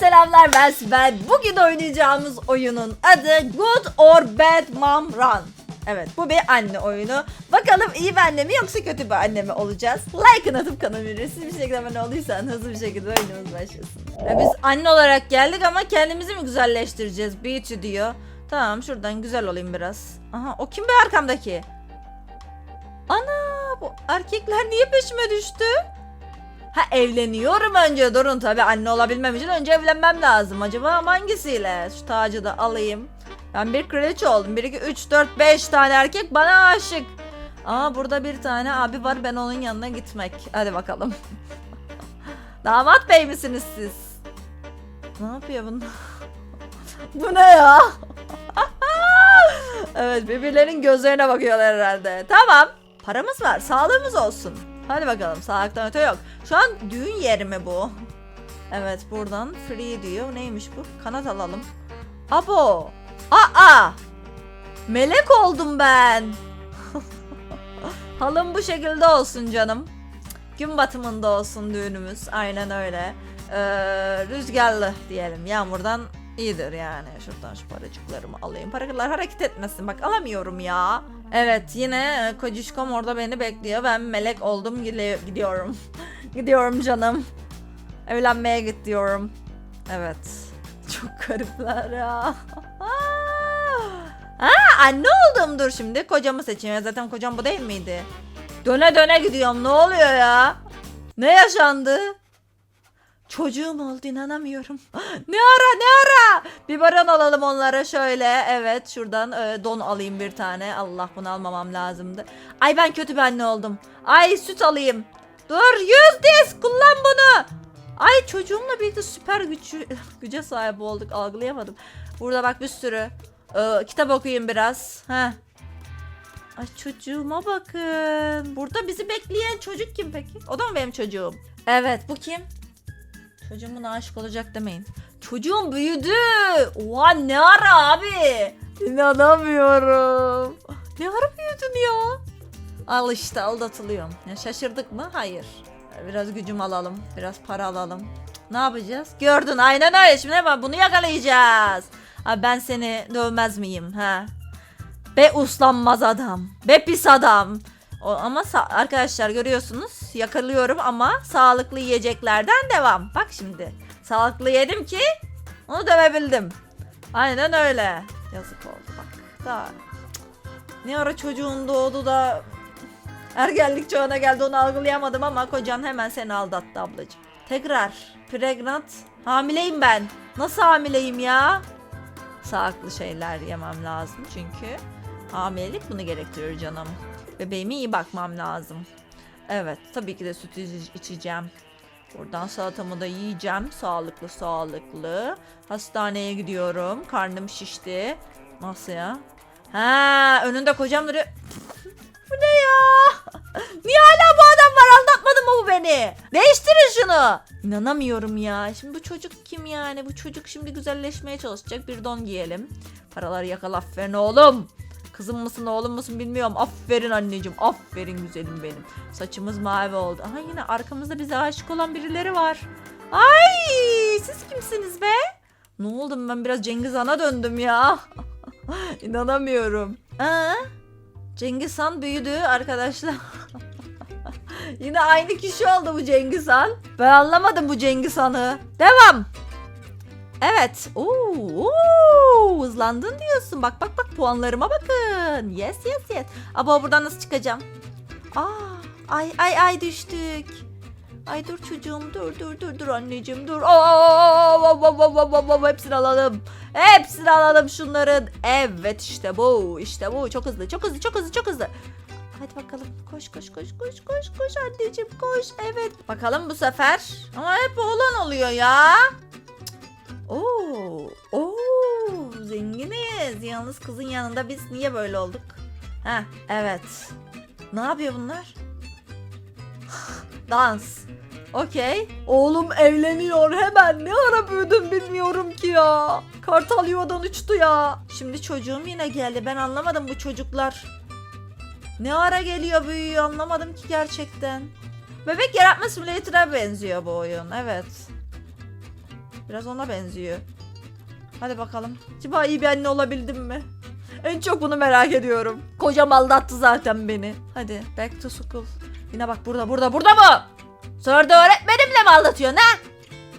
selamlar ben Sibel. Bugün oynayacağımız oyunun adı Good or Bad Mom Run. Evet bu bir anne oyunu. Bakalım iyi bir anne mi yoksa kötü bir anne mi olacağız? Like'ını atıp kanalıma ücretsiz bir şekilde abone olduysan hızlı bir şekilde oyunumuz başlasın. Ya biz anne olarak geldik ama kendimizi mi güzelleştireceğiz? Beauty diyor. Tamam şuradan güzel olayım biraz. Aha o kim be arkamdaki? Ana bu erkekler niye peşime düştü? Ha evleniyorum önce durun tabi anne olabilmem için önce evlenmem lazım. Acaba hangisiyle? Şu tacı da alayım. Ben bir kraliçe oldum. 1, 2, 3, 4, 5 tane erkek bana aşık. Aa burada bir tane abi var ben onun yanına gitmek. Hadi bakalım. Damat bey misiniz siz? Ne yapıyor bunlar? Bu ne ya? evet birbirlerinin gözlerine bakıyorlar herhalde. Tamam. Paramız var. Sağlığımız olsun. Hadi bakalım. Sağlıktan öte yok. Şu an düğün yeri mi bu? Evet buradan free diyor. Neymiş bu? Kanat alalım. Abo. Aa. Melek oldum ben. Halım bu şekilde olsun canım. Gün batımında olsun düğünümüz. Aynen öyle. Ee, rüzgarlı diyelim. Yağmurdan iyidir yani. Şuradan şu paracıklarımı alayım. Paralar hareket etmesin. Bak alamıyorum ya. Evet yine e, kocişkom orada beni bekliyor. Ben melek oldum gidiyorum. gidiyorum canım. Evlenmeye gidiyorum. Evet. Çok garipler ya. ha, anne oldum dur şimdi. Kocamı seçeyim. Zaten kocam bu değil miydi? Döne döne gidiyorum. Ne oluyor ya? Ne yaşandı? Çocuğum oldu inanamıyorum. ne ara ne ara? Biberon alalım onlara şöyle. Evet şuradan e, don alayım bir tane. Allah bunu almamam lazımdı. Ay ben kötü bir anne oldum. Ay süt alayım. Dur yüz disk kullan bunu. Ay çocuğumla birlikte süper gücü, güce sahip olduk algılayamadım. Burada bak bir sürü. Ee, kitap okuyayım biraz. Heh. Ay çocuğuma bakın. Burada bizi bekleyen çocuk kim peki? O da mı benim çocuğum? Evet bu kim? Çocuğum buna aşık olacak demeyin. Çocuğum büyüdü. Oha ne ara abi? İnanamıyorum. Ne ara büyüdün ya? Al işte aldatılıyorum. Ya şaşırdık mı? Hayır. Biraz gücüm alalım. Biraz para alalım. Ne yapacağız? Gördün aynen öyle. Şimdi var? Bunu yakalayacağız. Abi ben seni dövmez miyim? Ha? Be uslanmaz adam. Be pis adam. O, ama arkadaşlar görüyorsunuz yakalıyorum ama sağlıklı yiyeceklerden devam. Bak şimdi sağlıklı yedim ki onu dövebildim. Aynen öyle. Yazık oldu bak. Daha ne ara çocuğun doğdu da ergenlik çağına geldi onu algılayamadım ama kocan hemen seni aldattı ablacığım. Tekrar pregnant hamileyim ben. Nasıl hamileyim ya? Sağlıklı şeyler yemem lazım çünkü hamilelik bunu gerektiriyor canım. Bebeğime iyi bakmam lazım. Evet tabii ki de süt iç- içeceğim. Buradan salatamı da yiyeceğim. Sağlıklı sağlıklı. Hastaneye gidiyorum. Karnım şişti. Nasıl ya? Ha önünde kocam duruyor. bu ne ya? Niye hala bu adam var? Aldatmadı mı bu beni? Değiştirin şunu. İnanamıyorum ya. Şimdi bu çocuk kim yani? Bu çocuk şimdi güzelleşmeye çalışacak. Bir don giyelim. Paraları yakala aferin oğlum. Kızım mısın oğlum musun bilmiyorum. Aferin anneciğim. Aferin güzelim benim. Saçımız mavi oldu. Aha yine arkamızda bize aşık olan birileri var. Ay siz kimsiniz be? Ne oldum ben biraz Cengiz Han'a döndüm ya. İnanamıyorum. Aa, Cengiz Han büyüdü arkadaşlar. Yine aynı kişi oldu bu Cengiz Han. Ben anlamadım bu Cengiz Han'ı. Devam. Evet. Oo, oo, hızlandın diyorsun. Bak bak bak puanlarıma bakın. Yes yes yes. Aba buradan nasıl çıkacağım? Aa, ay ay ay düştük. Ay dur çocuğum dur dur dur dur anneciğim dur. Vav, hepsini alalım. Hepsini alalım şunların. Evet işte bu işte bu çok hızlı çok hızlı çok hızlı çok hızlı. Hadi bakalım koş koş koş koş koş koş anneciğim koş evet. Bakalım bu sefer. Ama hep oğlan oluyor ya. Oo, oo, zenginiz. Yalnız kızın yanında biz niye böyle olduk? Ha, evet. Ne yapıyor bunlar? Dans. Okey. Oğlum evleniyor hemen. Ne ara büyüdüm bilmiyorum ki ya. Kartal yuvadan uçtu ya. Şimdi çocuğum yine geldi. Ben anlamadım bu çocuklar. Ne ara geliyor büyüyor anlamadım ki gerçekten. Bebek yaratma simülator'a benziyor bu oyun. Evet. Biraz ona benziyor. Hadi bakalım. Acaba iyi bir anne olabildim mi? En çok bunu merak ediyorum. Kocam aldattı zaten beni. Hadi back to school. Yine bak burada burada burada mı? Sonra da öğretmenimle mi aldatıyorsun ha?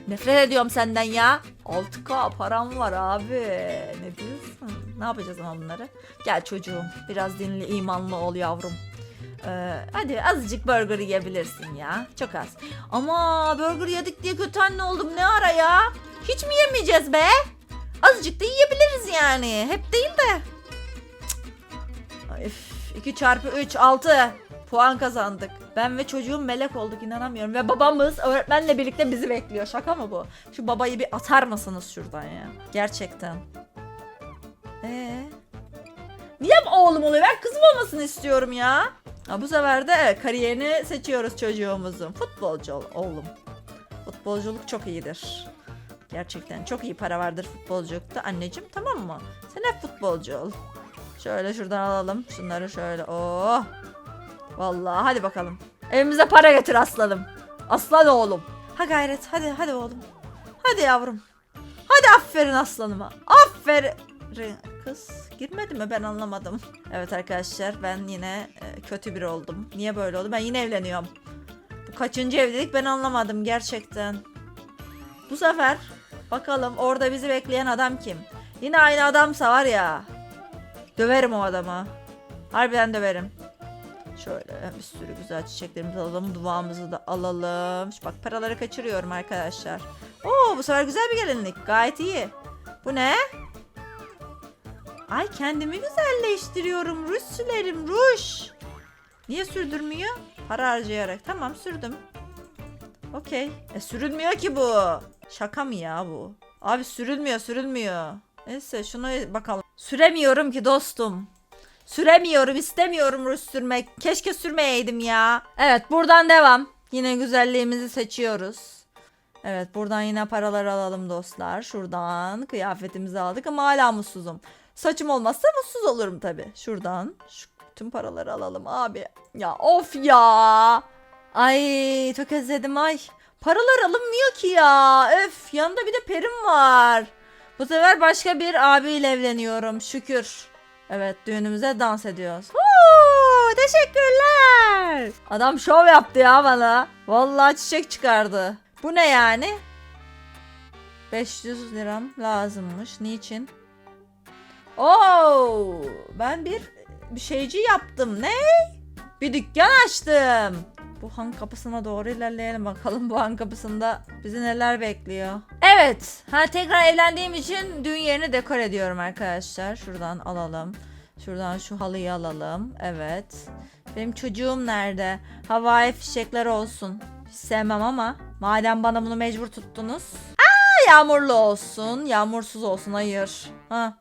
Nefret ediyorum senden ya. 6K param var abi. Ne diyorsun? Ne yapacağız ama bunları? Gel çocuğum. Biraz dinli imanlı ol yavrum. Ee, hadi azıcık burger yiyebilirsin ya. Çok az. Ama burger yedik diye kötü anne oldum ne ara ya? Hiç mi yemeyeceğiz be? Azıcık da yiyebiliriz yani. Hep değil de. Üf. 2 çarpı 3 6 puan kazandık. Ben ve çocuğum melek olduk inanamıyorum. Ve babamız öğretmenle birlikte bizi bekliyor. Şaka mı bu? Şu babayı bir atar mısınız şuradan ya? Gerçekten. Ee? Niye oğlum oluyor? Ben kızım olmasını istiyorum ya. Ha, bu sefer de kariyerini seçiyoruz çocuğumuzun. Futbolcu ol- oğlum. Futbolculuk çok iyidir. Gerçekten çok iyi para vardır futbolculukta. Anneciğim tamam mı? Sen hep futbolcu ol. Şöyle şuradan alalım. Şunları şöyle. Oh. Vallahi hadi bakalım. Evimize para getir aslanım. Aslan oğlum. Ha gayret. Hadi hadi oğlum. Hadi yavrum. Hadi aferin aslanıma. Aferin. Kız girmedi mi ben anlamadım. Evet arkadaşlar ben yine e, kötü biri oldum. Niye böyle oldu? Ben yine evleniyorum. Bu kaçıncı evlilik ben anlamadım gerçekten. Bu sefer bakalım orada bizi bekleyen adam kim? Yine aynı adamsa var ya. Döverim o adamı. Harbiden döverim. Şöyle bir sürü güzel çiçeklerimizi alalım. Duamızı da alalım. Şu bak paraları kaçırıyorum arkadaşlar. Oo bu sefer güzel bir gelinlik. Gayet iyi. Bu ne? Ay kendimi güzelleştiriyorum. Ruj sürerim ruj. Niye sürdürmüyor? Para harcayarak. Tamam sürdüm. Okey. E sürülmüyor ki bu. Şaka mı ya bu? Abi sürülmüyor sürülmüyor. Neyse şunu bakalım. Süremiyorum ki dostum. Süremiyorum istemiyorum ruj sürmek. Keşke sürmeyeydim ya. Evet buradan devam. Yine güzelliğimizi seçiyoruz. Evet buradan yine paraları alalım dostlar. Şuradan kıyafetimizi aldık ama hala mutsuzum. Saçım olmazsa mutsuz olurum tabi. Şuradan şu tüm paraları alalım abi. Ya of ya. Ay çok özledim ay. Paralar alınmıyor ki ya. Öf yanında bir de perim var. Bu sefer başka bir abiyle evleniyorum şükür. Evet düğünümüze dans ediyoruz. Huu, teşekkürler. Adam şov yaptı ya bana. Vallahi çiçek çıkardı. Bu ne yani? 500 liram lazımmış. Niçin? Oo, ben bir bir şeyci yaptım. Ne? Bir dükkan açtım. Bu han kapısına doğru ilerleyelim bakalım bu han kapısında bizi neler bekliyor. Evet. Ha tekrar evlendiğim için düğün yerini dekor ediyorum arkadaşlar. Şuradan alalım. Şuradan şu halıyı alalım. Evet. Benim çocuğum nerede? Havai fişekler olsun. Hiç sevmem ama madem bana bunu mecbur tuttunuz. Aa yağmurlu olsun. Yağmursuz olsun. Hayır. Ha.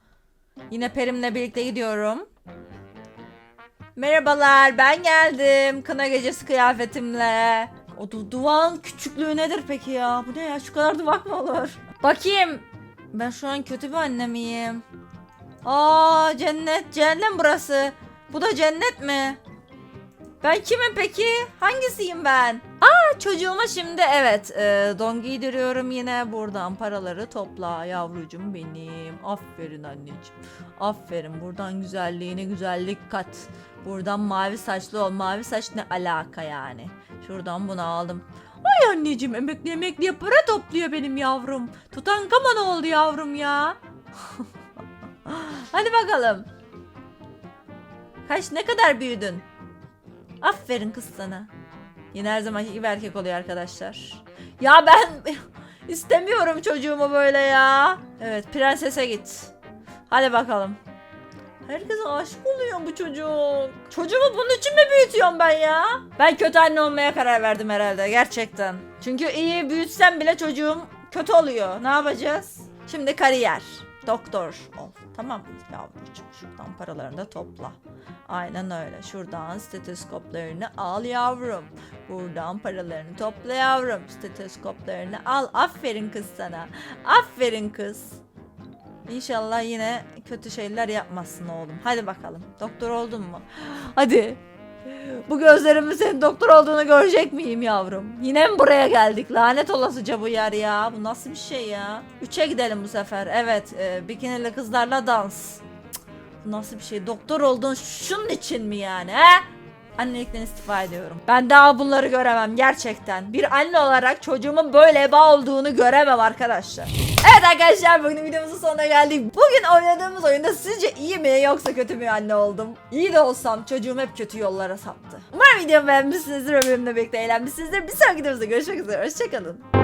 Yine Perim'le birlikte gidiyorum. Merhabalar ben geldim. Kına gecesi kıyafetimle. O du- duvağın küçüklüğü nedir peki ya? Bu ne ya? Şu kadar duvak mı olur? Bakayım. Ben şu an kötü bir anne miyim? Aa cennet. Cehennem burası. Bu da cennet mi? Ben kimim peki? Hangisiyim ben? Çocuğuma şimdi evet e, don giydiriyorum yine buradan paraları topla yavrucum benim. Aferin anneciğim. Aferin buradan güzelliğine güzellik kat. Buradan mavi saçlı ol. Mavi saç ne alaka yani? Şuradan bunu aldım. Ay anneciğim emekli emekliye para topluyor benim yavrum. Tutankamon oldu yavrum ya. Hadi bakalım. Kaç ne kadar büyüdün? Aferin kız sana. Yine her zamanki gibi erkek oluyor arkadaşlar. Ya ben istemiyorum çocuğumu böyle ya. Evet prensese git. Hadi bakalım. Herkese aşık oluyor bu çocuk. Çocuğumu bunun için mi büyütüyorum ben ya? Ben kötü anne olmaya karar verdim herhalde gerçekten. Çünkü iyi büyütsem bile çocuğum kötü oluyor. Ne yapacağız? Şimdi kariyer. Doktor ol. Tamam mı yavrucuğum? Şuradan paralarını da topla. Aynen öyle. Şuradan stetoskoplarını al yavrum. Buradan paralarını topla yavrum. Stetoskoplarını al. Aferin kız sana. Aferin kız. İnşallah yine kötü şeyler yapmazsın oğlum. Hadi bakalım. Doktor oldun mu? Hadi. Bu gözlerimin senin doktor olduğunu görecek miyim yavrum? Yine mi buraya geldik? Lanet olasıca bu yer ya. Bu nasıl bir şey ya? Üçe gidelim bu sefer. Evet. E, bikinili kızlarla dans. Cık, Bu nasıl bir şey? Doktor oldun şunun için mi yani he? Annelikten istifa ediyorum. Ben daha bunları göremem gerçekten. Bir anne olarak çocuğumun böyle eba olduğunu göremem arkadaşlar. Evet arkadaşlar bugün videomuzun sonuna geldik. Bugün oynadığımız oyunda sizce iyi mi yoksa kötü mü anne oldum? İyi de olsam çocuğum hep kötü yollara saptı. Umarım videomu beğenmişsinizdir ve benimle birlikte eğlenmişsinizdir. Bir sonraki videomuzda görüşmek üzere. Hoşçakalın.